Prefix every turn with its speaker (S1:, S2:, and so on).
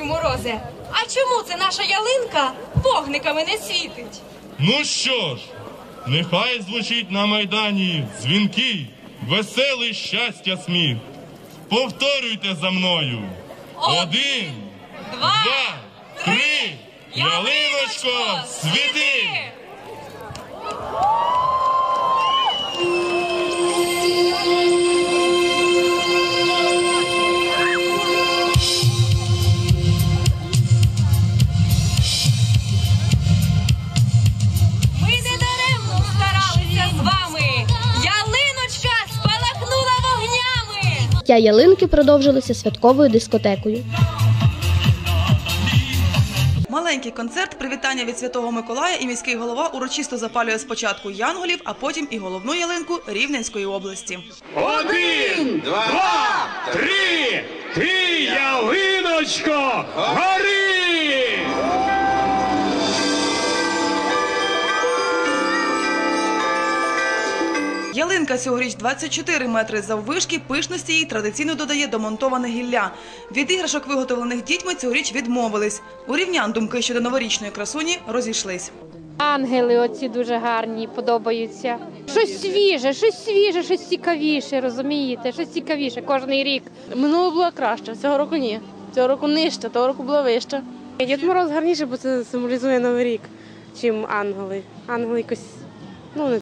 S1: бабусю морозе. А чому це наша ялинка вогниками не світить?
S2: Ну що ж, нехай звучить на майдані дзвінки, веселий щастя сміх. Повторюйте за мною. Один,
S1: Два,
S2: два, три, ялиночко, світи!
S1: Вогнями.
S3: Я ялинки продовжилися святковою дискотекою.
S4: Маленький концерт привітання від Святого Миколая і міський голова урочисто запалює спочатку янголів, а потім і головну ялинку Рівненської області.
S5: Один, два, три, ти, ялиночко, гори!
S4: Ялинка цьогоріч 24 метри заввишки, пишності їй традиційно додає домонтоване гілля. Від іграшок, виготовлених дітьми, цьогоріч відмовились. У рівнян думки щодо новорічної красуні розійшлись.
S6: Ангели оці дуже гарні, подобаються. Щось свіже, щось свіже, щось цікавіше, розумієте? Щось цікавіше кожен рік.
S7: Минуло було краще, цього року ні. Цього року нижче, того року було вище. Дід Мороз гарніше, бо це символізує Новий рік, чим ангели. Ангели якось ну, не